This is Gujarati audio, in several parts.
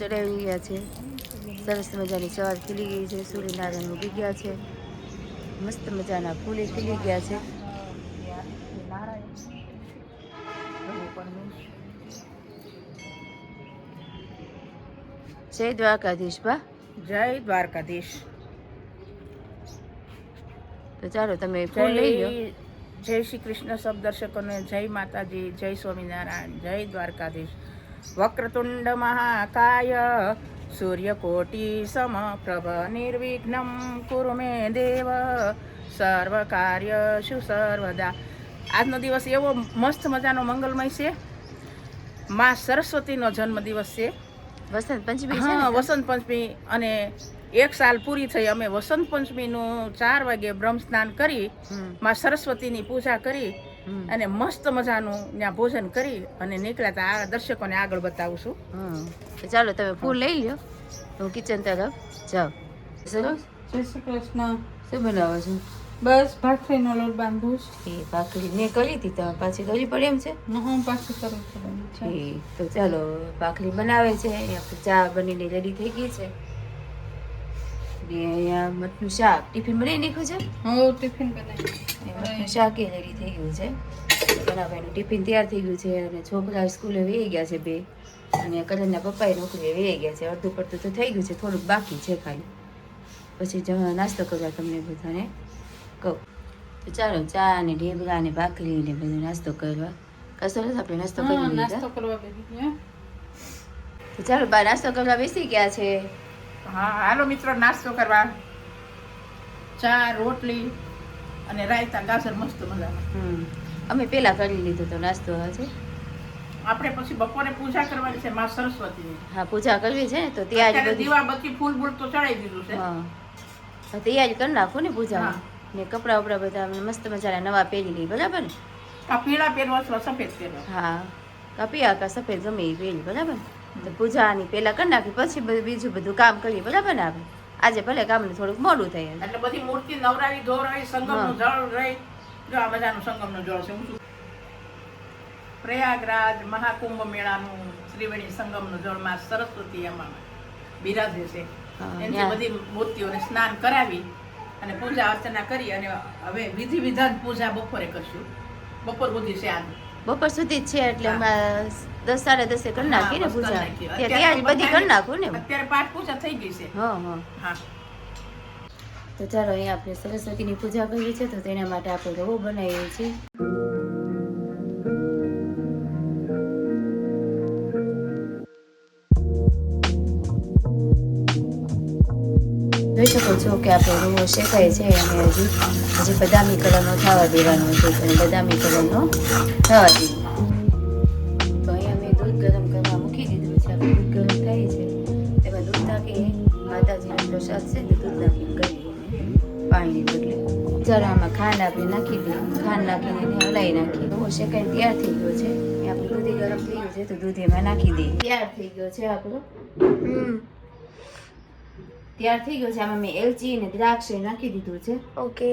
ચડાવી ગયા છે. સરસ મજાની સવાર ખીલી ગઈ છે. સૂર્યનારાયણ ઉગી ગયા છે. મસ્ત મજાના ફૂલે ખીલી ગયા છે. જય દ્વારકાધીશ બા. જય દ્વારકાધીશ. તો ચાલો તમે ફૂલ લઈ લો. જય શ્રી કૃષ્ણ સબ દર્શકોને જય માતાજી જય સ્વામિનારાયણ જય દ્વારકાધીશ. વક્રતુંડ મહાકાય સૂર્યકોટી સમપ્રભ નિર્વિઘ્નમ કુરુ મે દેવ સર્વ કાર્યશુ સર્વદા આજનો દિવસ એવો મસ્ત મજાનો મંગલમય છે. મા સરસ્વતીનો જન્મદિવસ છે. વસંત પંચમી હા વસંત પંચમી અને એક સાલ પૂરી થઈ અમે વસંત પંચમીનું ચાર વાગે બ્રહ્મ સ્નાન કરી મા સરસ્વતીની પૂજા કરી અને મસ્ત મજાનું ત્યાં ભોજન કરી અને નીકળ્યા તા આ દર્શકોને આગળ બતાવું છું. ચાલો તમે ફૂલ લઈ લો હું કિચન તરફ જાઉં. સરસ જય શ્રી કૃષ્ણ. શું બનાવો છો? બસ ભાખરીનો લોટ બાંધું એ ભાખરી મેં કરી હતી તમે પાછી કરવી પડે એમ છે? હું પાછું કરું છું તો ચાલો ભાખરી બનાવે છે ચા બનીને રેડી થઈ ગઈ છે. ને અહીંયા મઠનું શાક. ટિફિન બનાવી નાખ્યું છે? હું ટિફિન બનાવી મઠનું શાક એ રેડી થઈ ગયું છે. બનાવવાનું ટિફિન તૈયાર થઈ ગયું છે અને છોકરા સ્કૂલે વહી ગયા છે બે. અને કલરના પપ્પાએ નોકરીએ વહી ગયા છે. અડધું પડતું તો થઈ ગયું છે થોડુંક બાકી છે ખાલી. પછી નાસ્તો કરવા તમને બધાને કહું. તો ચાલો ચા અને ઢેબરા અને ભાખરી ને બધો નાસ્તો કરવા. કશો નથી આપણે નાસ્તો કરી નાસ્તો કરવા તો ચાલો બા નાસ્તો કરવા બેસી ગયા છે. હા હાલો મિત્રો નાસ્તો કરવા. ચા રોટલી અને રાયતા ગાજર મસ્ત મજાના હમ. અમે પેલા કરી લીધો તો નાસ્તો હશે આપણે પછી બપોરે પૂજા કરવાની છે માં સરસ્વતીની. હા પૂજા કરવી છે ને તો ત્યાં જ દીવા બત્તી ફૂલ ફૂલ તો ચડાવી દીધું છે. હા. તો તૈયારી કરી નાખો ને પૂજા ને કપડા વપડા બધા મસ્ત મજાના નવા પહેરી લઈ બરાબર ને? પીળા પહેરવા અથવા સફેદ પહેરવા? હા. કાપી કા સફેદ ગમે એ પહેરી બરાબર ને? પૂજાની પેલા કરી નાખી પછી બીજું બધું કામ કરીએ બરાબર ને આપણે? આજે ભલે કામને થોડુંક મોડું થાય એટલે બધી મૂર્તિ નવરાવી ધોરાવી સંગમનું જળ રહી. જો આ બધાનું સંગમનું જળ છે પ્રયાગરાજ મહાકુંભ મેળાનું ત્રિવેણી સંગમનું જળમાં સરસ્વતી એમાં બિરાજે છે. એની. બધી મૂર્તિઓને સ્નાન કરાવી અને પૂજા અર્ચના કરી અને હવે વિધિ વિધાન પૂજા બપોરે કરશું. બપોર સુધી છે આજ બપોર સુધી જ છે એટલે. દસ સાડા દસે કરી નાખી ને પૂજા. નાખી. ત્યાં અત્યારે ત્યાં જ બધી કરી નાખું ને અત્યારે પાઠ પૂજા થઈ ગઈ છે. હા હા. હા. તો ચાલો અહીંયા આપણે સરસ્વતીની પૂજા કરવી છે તો તેના માટે આપણે રવો બનાવીએ છીએ. છો કે આપણો રવો શેકાય છે અને હજી? હજી બદામી કલરનો થવા દેવાનો છે અને બદામી કલરનો થવા દીધો તો અહીંયા મેં દૂધ ગરમ કરવા મૂકી દીધું છે આપણે દૂધ ગરમ થાય છે. એમાં દૂધ નાખી માતાજીનો પ્રસાદ છે તે દૂધ નાખી કરી પાણીની બદલે. જરા આમાં ખાંડ આપણે નાખી દઈએ ખાંડ નાખીને એને હલાવી નાખીએ. રૂવો શેકાઈ તૈયાર થઈ ગયો છે. આપણું દૂધી ગરમ થઈ ગયું છે, તો દૂધ એમાં નાખી દઈએ તૈયાર થઈ ગયો છે આપણો. હમ. તૈયાર થઈ ગયો છે. આમાં મેં એલચી અને દ્રાક્ષ એ નાખી દીધું છે. ઓકે.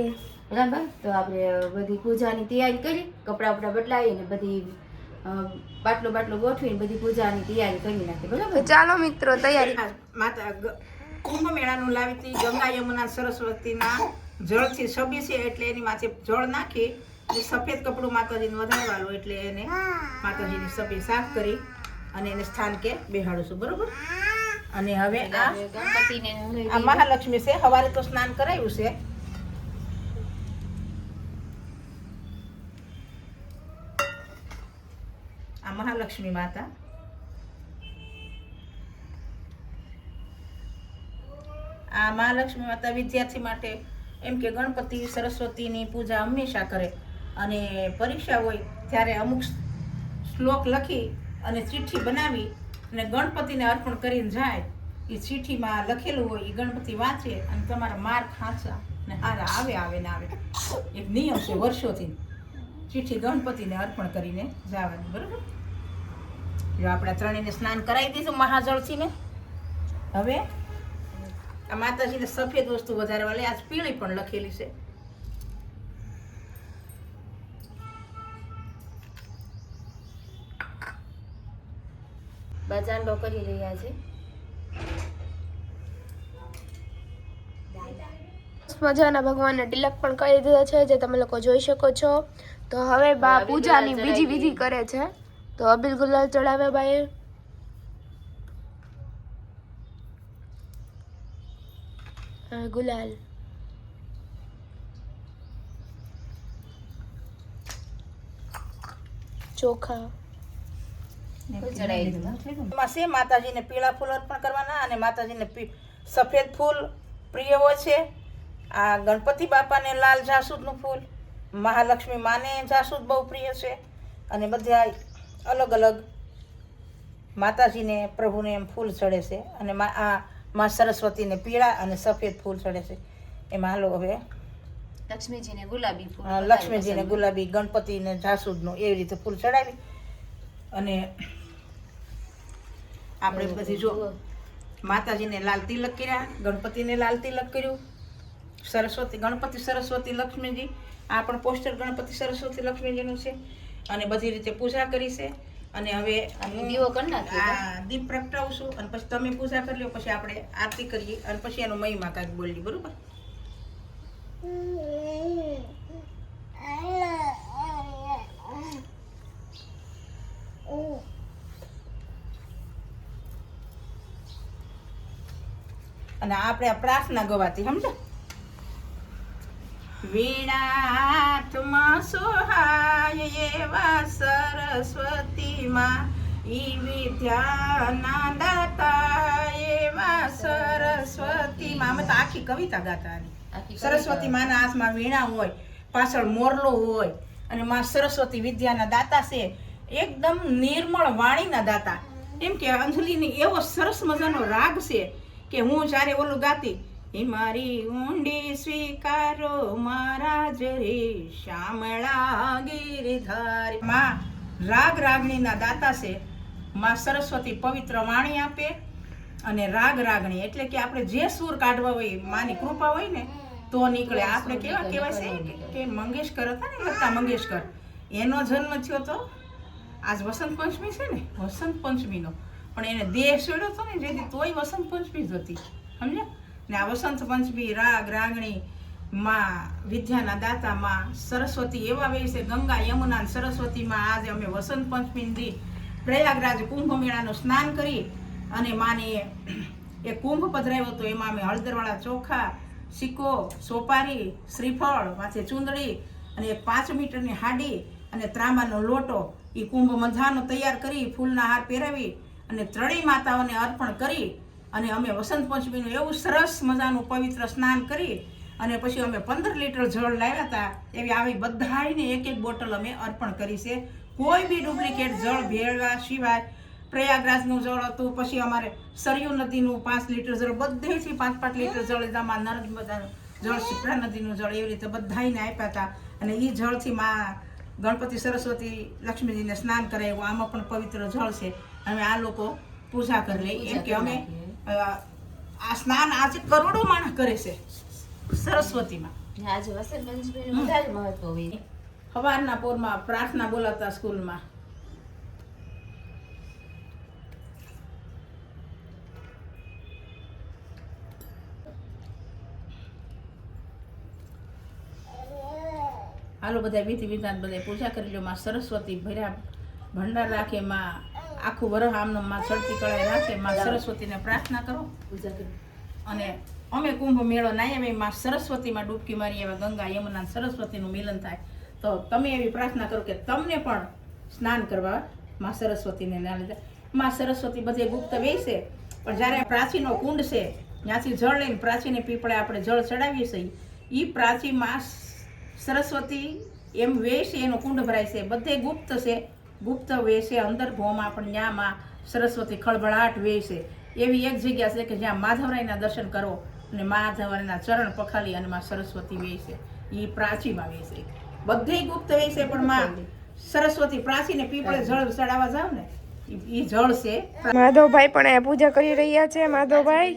બરાબર? તો આપણે બધી પૂજાની તૈયારી કરી કપડાં બપડા બદલાવી અને બધી બાટલો બાટલો ગોઠવીને બધી પૂજાની તૈયારી કરી નાખી. બરાબર? ચાલો મિત્રો તૈયારી. માતા કુંભ મેળાનું લાવી હતી ગંગા યમુના સરસ્વતીના જળથી સભી છે એટલે એની માથે જળ નાખી અને સફેદ કપડું માતાજીને વધારવાનું એટલે એને માતાજીની સભી સાફ કરી અને એને સ્થાન કે બેહાડું છું. બરોબર? અને હવે આ ગણપતિને આ મહાલક્ષ્મી છે સવારે તો સ્નાન કરાયું છે. આ મહાલક્ષ્મી માતા. આ મહાલક્ષ્મી માતા વિદ્યાર્થી માટે એમ કે ગણપતિ સરસ્વતીની પૂજા હંમેશા કરે અને પરીક્ષા હોય ત્યારે અમુક શ્લોક લખી અને ચિઠ્ઠી બનાવી અને ગણપતિને અર્પણ કરીને જાય, એ ચીઠીમાં લખેલું હોય, એ ગણપતિ વાંચે અને તમારા માર ખાંચા ને હારા આવે આવે ને આવે. એક નિયમ છે વર્ષોથી. ચીઠી ગણપતિને અર્પણ કરીને જવાની, બરોબર? જો આપણા ત્રણેયને સ્નાન કરાવી દીધું મહાજળથી ને હવે આ માતાજીને સફેદ વસ્તુ વધારે વાલે આજ પીળી પણ લખેલી છે. બજાંડો કરી રહ્યા છે. મજાના ભગવાનને તિલક પણ કરી દીધા છે જે તમે લોકો જોઈ શકો છો. તો હવે બા પૂજાની ગુલાલ બીજી વિધિ કરે છે. તો અબિલ ગુલાલ ચડાવે બાએ ગુલાલ. ચોખા. એમાં છે માતાજીને પીળા ફૂલ અર્પણ કરવાના અને માતાજીને સફેદ ફૂલ પ્રિય હોય છે. આ ગણપતિ બાપાને લાલ જાસૂદનું ફૂલ મહાલક્ષ્મી માને જાસૂદ બહુ પ્રિય છે. અને બધા અલગ અલગ માતાજીને પ્રભુને એમ ફૂલ ચડે છે. અને મા આ મા સરસ્વતીને પીળા અને સફેદ ફૂલ ચડે છે. એમાં હાલો હવે લક્ષ્મીજીને ગુલાબી ફૂલ લક્ષ્મીજીને ગુલાબી ગણપતિને જાસૂદનું એવી રીતે ફૂલ ચડાવી. અને આપણે પછી જો માતાજીને લાલ તિલક કર્યા ગણપતિને લાલ તિલક કર્યું સરસ્વતી ગણપતિ સરસ્વતી લક્ષ્મીજી આ પણ પોસ્ટર ગણપતિ સરસ્વતી લક્ષ્મીજીનું છે અને બધી રીતે પૂજા કરી છે અને હવે હું દીવો કરી નાખ્યો આ દીપ પ્રગટાવશું અને પછી તમે પૂજા કરી લો પછી આપણે આરતી કરીએ અને પછી એનો મહિમા કાંઈક બોલીએ બરોબર અને આપણે પ્રાર્થના ગવાતી સમજો વીણાથમાં સોહાય એવા સરસ્વતીમાં ઈ વિદ્યાના દાતા એવા સરસ્વતીમાં. અમે તો આખી કવિતા ગાતા આની. આખી સરસ્વતી માના હાથમાં વીણા હોય પાછળ મોરલો હોય અને માં સરસ્વતી વિદ્યાના દાતા છે. એકદમ નિર્મળ વાણીના દાતા. એમ કે અંજલિની એવો સરસ મજાનો રાગ છે. કે હું જ્યારે ઓલું ગાતી એ મારી ઊંડી સ્વીકારો મારા જરે શ્યામળા ગિરિધારી. માં રાગ રાગણીના દાતા છે માં સરસ્વતી પવિત્ર વાણી આપે અને રાગ રાગણી એટલે કે આપણે જે સૂર કાઢવા હોય માની કૃપા હોય ને તો નીકળે. આપણે કેવા કહેવાય છે કે- કે મંગેશકર હતા ને લતા મંગેશકર. એનો જન્મ થયો તો આજ વસંત પંચમી છે ને વસંત પંચમીનો. પણ એને દેહ છોડ્યો હતો ને જેથી તોય વસંત પંચમી જ હતી. સમજ્યા? ને આ વસંત પંચમી રાગ, રાગણી માં, વિદ્યાના દાતા માં સરસ્વતી એવા વે છે, ગંગા, યમુના સરસ્વતીમાં આજે અમે વસંત પંચમી દી પ્રયાગરાજ કુંભ મેળાનું સ્નાન કરી અને માની એ કુંભ પધરાવ્યો હતો. એમાં અમે હળદરવાળા ચોખા, સિક્કો, સોપારી, શ્રીફળ, માથે ચૂંદડી અને એક પાંચ મીટરની હાડી અને ત્રાંબાનો લોટો એ કુંભ મંધાનો તૈયાર કરી ફૂલના હાર પહેરાવી અને ત્રણેય માતાઓને અર્પણ કરી અને અમે વસંત પંચમીનું એવું સરસ મજાનું પવિત્ર સ્નાન કરી અને પછી અમે પંદર લીટર જળ લાવ્યા હતા. એવી આવી બધાને એક એક બોટલ અમે અર્પણ કરી છે. કોઈ બી ડુપ્લિકેટ જળ ભેળવા સિવાય પ્રયાગરાજનું જળ હતું, પછી અમારે સરયુ નદીનું પાંચ લીટર જળ, બધેથી પાંચ પાંચ લીટર જળ લીધામાં નર્મદાનું જળ, શિપ્રા નદીનું જળ એવી રીતે બધાને આપ્યા હતા. અને એ જળથી માં ગણપતિ સરસ્વતી લક્ષ્મીજીને સ્નાન કરાવ્યું આમાં પણ પવિત્ર જળ છે. અમે આ લોકો પૂજા કરી લે એમ કે અમે આ સ્નાન આજે કરોડો માણસ કરે છે સરસ્વતીમાં. આજે વસંત મહત્વ હોય. સવારના પોરમાં પ્રાર્થના બોલાવતા સ્કૂલમાં. હાલો બધા વિધિ વિધાન બધા પૂજા કરી લો માં સરસ્વતી ભર્યા ભંડાર રાખે માં આખું વરહ આમનો માં ચડતી કળાએ રાખે. માં સરસ્વતીને પ્રાર્થના કરો. પૂજા કરો. અને અમે કુંભ મેળો ના આવે માં સરસ્વતીમાં ડૂબકી મારી એવા ગંગા યમુના સરસ્વતીનું મિલન થાય. તો તમે એવી પ્રાર્થના કરો કે તમને પણ સ્નાન કરવા માં સરસ્વતીને ના લીધા. માં સરસ્વતી બધે ગુપ્ત વેસે પણ જ્યારે પ્રાચીનો કુંડ છે ત્યાંથી જળ લઈને પ્રાચીને પીપળે આપણે જળ ચડાવીએ છીએ એ પ્રાચીમાં સરસ્વતી એમ વેશ એનો કુંડ ભરાય છે. બધે ગુપ્ત છે. ગુપ્ત વેશે અંદર ભોમાં પણ ન્યામાં સરસ્વતી ખળભળાટ વેશે. એવી એક જગ્યા છે કે જ્યાં માધવરાયના દર્શન કરો અને માધવરાયના ચરણ પખાલી અને માં સરસ્વતી વેશે. એ પ્રાચીમાં વેશે. બધે ગુપ્ત વેશે પણ માં સરસ્વતી પ્રાચીને પીપળે જળ ચડાવવા જાવ ને એ જળ છે. માધવભાઈ પણ પૂજા કરી રહ્યા છે માધવભાઈ.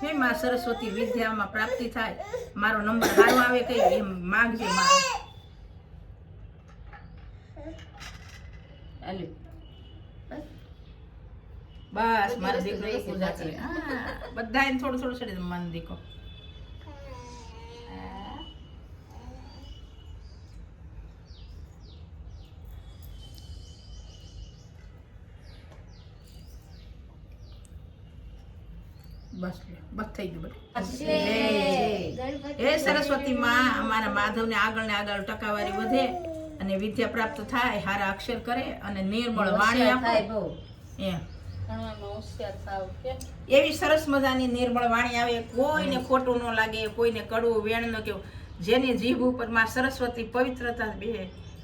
હે માં સરસ્વતી વિદ્યામાં પ્રાપ્તિ થાય મારો નંબર સારો આવે કઈ એમ માંગજે માં હાલ્યો. બસ. મારા દીકરો પૂજા કરે હા બધા એને થોડું થોડું ચડી દે મન દીકરો બસ બસ થઈ ગયું બધું. હે સરસ્વતી માં અમારા માધવને આગળ ને આગળ ટકાવારી વધે અને વિદ્યા પ્રાપ્ત થાય હારા અક્ષર કરે અને નિર્મળ વાણી આપો. એવી સરસ મજાની નિર્મળ વાણી આવે કોઈને ખોટું ન લાગે કોઈને કડવું વેણ ન કેવું. જેની જીભ ઉપરમાં સરસ્વતી પવિત્રતા બે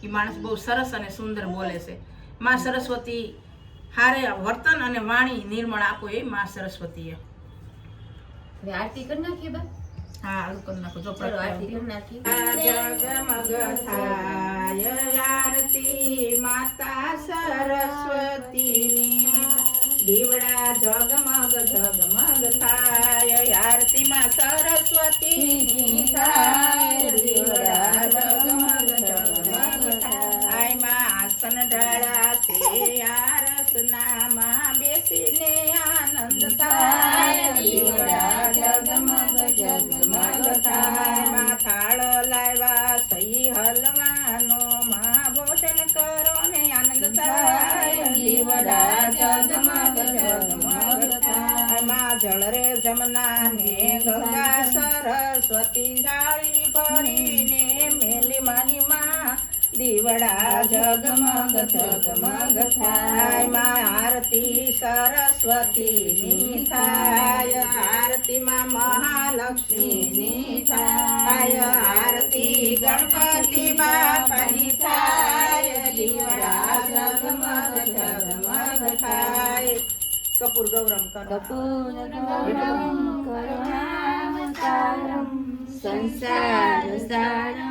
એ માણસ બહુ સરસ અને સુંદર બોલે છે. માં સરસ્વતી હારે વર્તન અને વાણી નિર્મળ આપો એ માં સરસ્વતીએ. હવે આરતી કરી નાખીએ બા. હા હાલ કરી નાખો જો ચલો આરતી કરી નાખીએ. આરતી માતા સરસ્વતીની. દીવડા જગમગ જગમગ થાય. આરતીમાં સરસ્વતી થાય. દીવડા જગમગ જગમગ થાય. માં આસન ઢાળા છે આરસનામાં બેસીને આનંદ થાય. દીવડા જગમગ થાય. લાવ્યા સહી હલવાનો માં ભોજન કરો ને આનંદ થાય. દીવડા જગમગ જગમગ થાય. માં જળ રે જમના ને ગંગા સરસ્વતી જાળી ભરીને મેલી માની માં દીવડા જગમગ જગમગ થાય. માં આરતી સરસ્વતીની થાય. આરતીમાં મહાલક્ષ્મીની થાય. આરતી ગણપતિ બાપાની થાય. દીવડા જગમગ જગમગ થાય. કપૂર ગૌરમ કરો કરુણાવતારમ સંસાર સારમ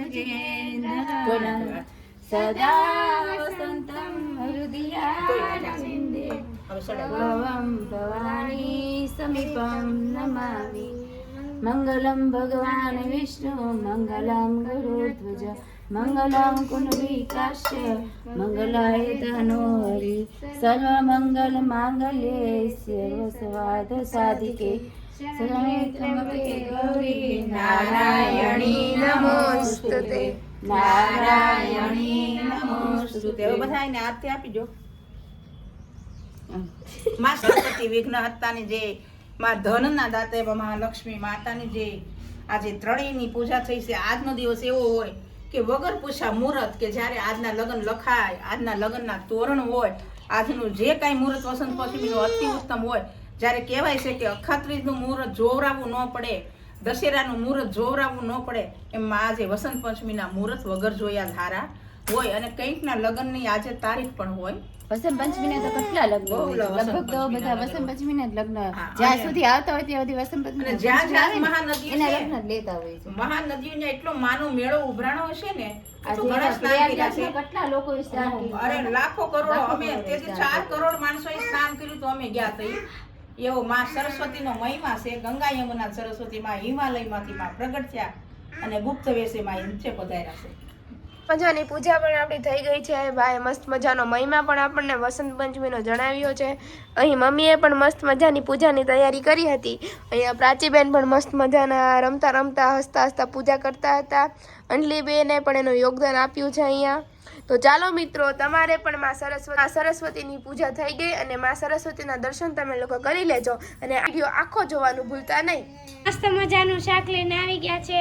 ભુજગેન્દ્રમ સદા વસંતમ હૃદયારવિંદે હવે સડા ભવમ ભવાની સમીપમ નમામિ મંગલમ ભગવાન વિષ્ણુ મંગલમ ગુરુધ્વજ મંગલમ કુંડલીકાશ્ય મંગલાય ધનોરી ગૌરી નારાયણી નમોસ્તુતે. નારાયણી નમોસ્તુતે. હવે બધા એને આપી આપીજો માં સરસ્વતી વિઘ્ન હત્તાની જે માં ધનના દાતા એવા મહાલક્ષ્મી માતાની જે આજે ત્રણેયની પૂજા થઈ છે આજનો દિવસ એવો હોય કે વગર પૂછા મુહૂર્ત કે જ્યારે આજના લગ્ન લખાય આજના લગ્નના તોરણ હોય આજનું જે કાંઈ મુહૂર્ત વસંત પંચમીનું અતિ ઉત્તમ હોય જ્યારે કહેવાય છે કે અખાત્રીજનું મુહૂર્ત જોવરાવવું ન પડે દશેરાનું મુહૂર્ત જોવરાવવું ન પડે એમ આજે વસંત પંચમીના મુહૂર્ત વગર જોયા ધારા હોય અને કંઈકના લગ્નની આજે તારીખ પણ હોય. વસંત પંચમીને તો કેટલા લગ્ન લગભગ તો બધા વસંત પંચમીને જ લગ્ન જ્યાં સુધી આવતા હોય ત્યાં સુધી વસંત પંચમી જ્યાં જ્યાં મહાનદીઓ એના લગ્ન જ લેતા હોય છે. મહાનદીઓને એટલો માનો મેળો ઉભરાણો હશે ને. કેટલા લોકો. અરે લાખો કરોડો અમે તેથી ચાર કરોડ માણસોએ સ્નાન કર્યું તો અમે ગયા તઈ. એવો માં સરસ્વતીનો મહિમા છે, ગંગા યમુના સરસ્વતી માં, હિમાલયમાંથી માં પ્રગટ અને ગુપ્ત વેશે માં નીચે પધાર્યા છે. મજાની પૂજા પણ આપણી થઈ ગઈ છે ભાઈ મસ્ત મજાનો મહિમા પણ આપણને વસંત પંચમીનો જણાવ્યો છે. અહીં મમ્મીએ પણ મસ્ત મજાની પૂજાની તૈયારી કરી હતી. અહીંયા પ્રાચીબેન પણ મસ્ત મજાના રમતા રમતા હસતા હસતા પૂજા કરતા હતા. અંજલીબેને પણ એનું યોગદાન આપ્યું છે અહીંયા. તો ચાલો મિત્રો તમારે પણ માં સરસ્વતી સરસ્વતીની પૂજા થઈ ગઈ અને માં સરસ્વતીના દર્શન તમે લોકો કરી લેજો અને વીડિયો આખો જોવાનું ભૂલતા નહીં. મસ્ત મજાનું શાક લઈને આવી ગયા છે.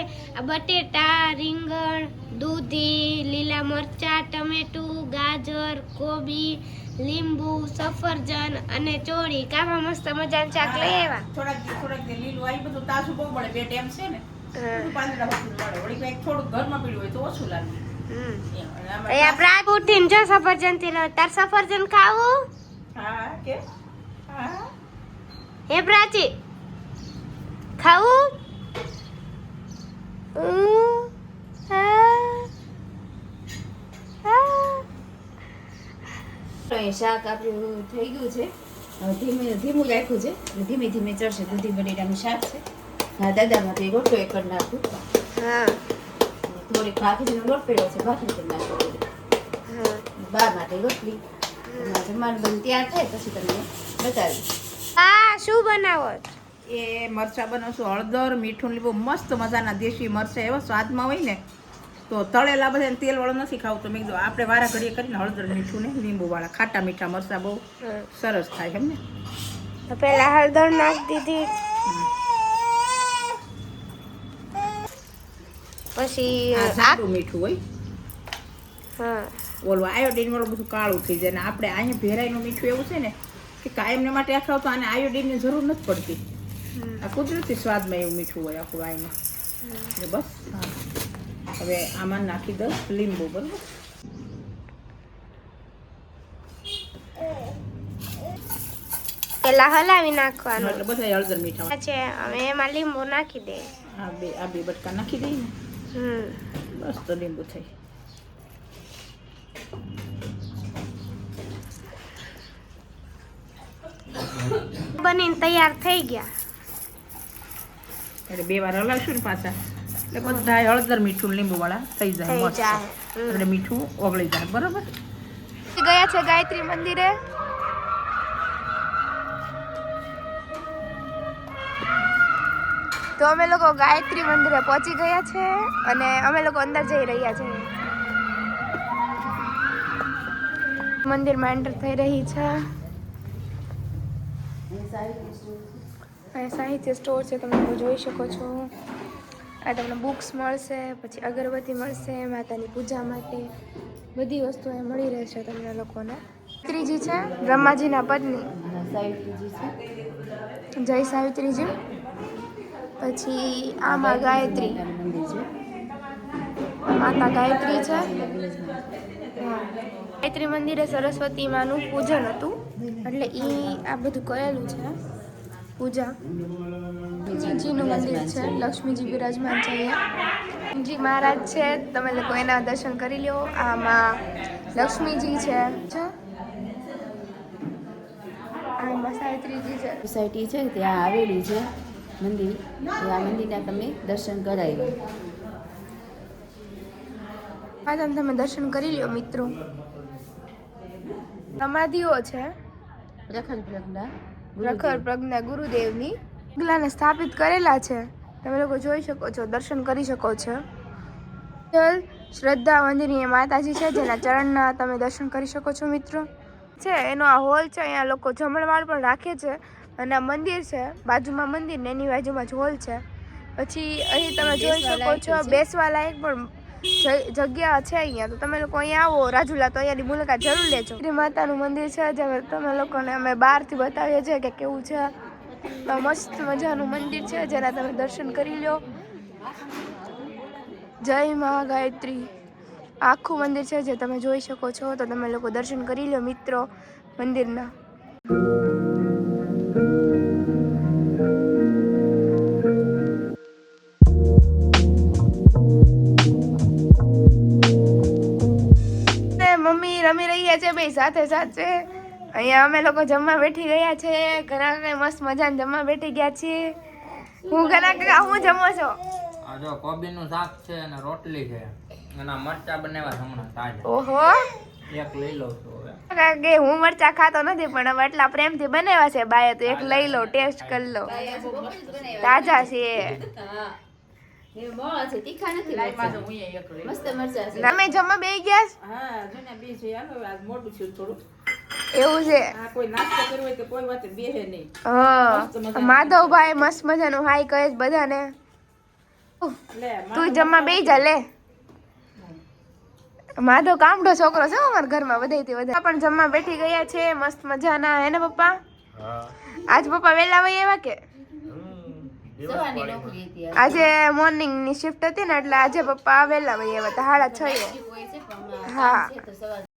બટેટા રીંગણ દૂધી લીલા મરચા ટમેટું ગાજર કોબી લીંબુ સફરજન અને ચોળી. કામાં મસ્ત મજાનું શાક લઈ આવ્યા. થોડાક થોડાક લીલું આવી બધું તાજું બહુ પડે બે ટાઈમ છે ને પાંદડા થોડુંક ઘરમાં પીડ્યું હોય તો ઓછું લાગે. અહીંયા પ્રાગ ઉઠીને જો સફરજનથી તાર સફરજન ખાવું? હા કે? હા. હે પ્રાચી. ખાવું? શાક આપણું થઈ ગયું છે. ધીમે ધીમું જ રાખ્યું છે. ધીમે ધીમે ચડશે. દૂધી બટેટાનું શાક છે. હા દાદામાં તો રોટલો એક કરી નાખું. હા. થોડીક ભાખરીનો લોટ પડ્યો છે ભાખરી કરી નાખું. હા. બા માટે રોટલી. જમવાનું બન તૈયાર થાય પછી તમને બતાવીશ. આ શું બનાવો? એ મરચાં બનાવશું હળદર મીઠું લીંબુ. મસ્ત મજાના દેશી મરચાં એવા સ્વાદમાં હોય ને તો તળેલા બધા તેલ વાળો નથી ખાવું. તો મેં કીધું આપણે વારા ઘડીએ કરીને હળદર મીઠું ને લીંબુ વાળા ખાટા મીઠા મરચાં બહુ સરસ થાય એમ ને? પેલા હળદર નાખી દીધી. પછી આ આ મીઠું હોય. હા. ઓલું આયોડીન વાળું બધું કાળું થઈ જાય ને આપણે અહીંયા ભેરાઈનું મીઠું એવું છે ને કે કાયમને માટે આખા તો આને આયોડીનની જરૂર નથી પડતી. આ કુદરતી સ્વાદમાં એવું મીઠું હોય આખું આઈને. બસ હવે આમાં નાખી દઉં લીંબુ બરાબર? પેલા હલાવી નાખવાનું. એટલે બધા હળદર મીઠા છે હવે એમાં લીંબુ નાખી દે આ બે આ બે બટકા નાખી દઈએ ને. હમ બસ તો લીંબુ થઈ. બનીને તૈયાર થઈ ગયા. એટલે બે વાર હલાવશું ને પાછા. એટલે બધા હળદર મીઠું લીંબુ વાળા થઈ જાય મસ્ત. એટલે મીઠું ઓગળી જાય બરોબર? ગયા છે ગાયત્રી મંદિરે. તો અમે લોકો ગાયત્રી મંદિરે પહોંચી ગયા છે અને અમે લોકો અંદર જઈ રહ્યા છે. મંદિરમાં એન્ટર થઈ રહી છે. સાહિત્ય સ્ટોર છે તમે લોકો જોઈ શકો છો. આ તમને બુક્સ મળશે પછી અગરબત્તી મળશે માતાની પૂજા માટે. બધી વસ્તુ એ મળી રહેશે તમને લોકોને. ત્રીજી છે બ્રહ્માજીના પત્ની. સાવિત્રીજી છે. જય સાવિત્રીજી. પછી આમાં ગાયત્રી. માતા ગાયત્રી છે. ગાયત્રી મંદિરે સરસ્વતી માનું પૂજન હતું. એટલે એ આ બધું કરેલું છે. પૂજા. જીનું મંદિર છે. લક્ષ્મીજી બિરાજમાન છે જી મહારાજ છે. તમે લોકો એના દર્શન કરી લો આમાં લક્ષ્મીજી છે? આમાં સાવિત્રીજી છે. સોસાયટી છે, ત્યાં આવેલી છે. મંદિર. આ મંદિરના તમે દર્શન કરાવ્યું. આ તમે દર્શન કરી લ્યો મિત્રો. સમાધિઓ છે. પ્રખર પ્રજ્ઞા પ્રખર પ્રજ્ઞા ગુરુદેવની. પગલાને સ્થાપિત કરેલા છે. તમે લોકો જોઈ શકો છો દર્શન કરી શકો છો. ચલ શ્રદ્ધા એ માતાજી છે જેના ચરણના તમે દર્શન કરી શકો છો મિત્રો. છે એનો આ હોલ છે અહીંયા લોકો જમણવાર પણ રાખે છે. અને આ મંદિર છે બાજુમાં મંદિર ને એની બાજુમાં જ હોલ છે. પછી અહીં તમે જોઈ શકો છો બેસવા લાયક પણ જગ્યા છે અહીંયા. તો તમે લોકો અહીંયા આવો રાજુલા તો અહીંયાની મુલાકાત જરૂર લેજો. શ્રી માતાનું મંદિર છે જે તમે લોકોને અમે બહારથી બતાવીએ છીએ કે કેવું છે. તો મસ્ત મજાનું મંદિર છે જેના તમે દર્શન કરી લો જય મા ગાયત્રી. આખું મંદિર છે જે તમે જોઈ શકો છો. તો તમે લોકો દર્શન કરી લો મિત્રો મંદિરના. બે સાથે સાથે અહીંયા અમે લોકો જમવા બેઠી ગયા છે. ઘણા ઘણા મસ્ત મજાને જમવા બેઠી ગયા છીએ. હું ઘણા કાકા હું જમો છો? આ જો કોબીનું શાક છે અને રોટલી છે. અને મરચા બનાવ્યા હમણાં તાજા. ઓહો. એક લઈ લઉં છું કે હું મરચા ખાતો નથી પણ હવે એટલા પ્રેમથી બનાવ્યા છે બાએ તો એક લઈ લો ટેસ્ટ કરી લો તાજા છે. માધવભાઈ મસ્ત મજાનું હાઈ કહે બધાને. તું જમવા બે જા લે. માધવ કામડો છોકરો છે અમારા ઘરમાં થી વધારે. પણ જમવા બેઠી ગયા છે મસ્ત મજાના. હે ને પપ્પા? આજ પપ્પા વહેલા વહી એવા કે? આજે. આજે મોર્નિંગની શિફ્ટ હતી ને એટલે આજે પપ્પા વહેલા વહી આવ્યા હતા સાડા છ હા. તો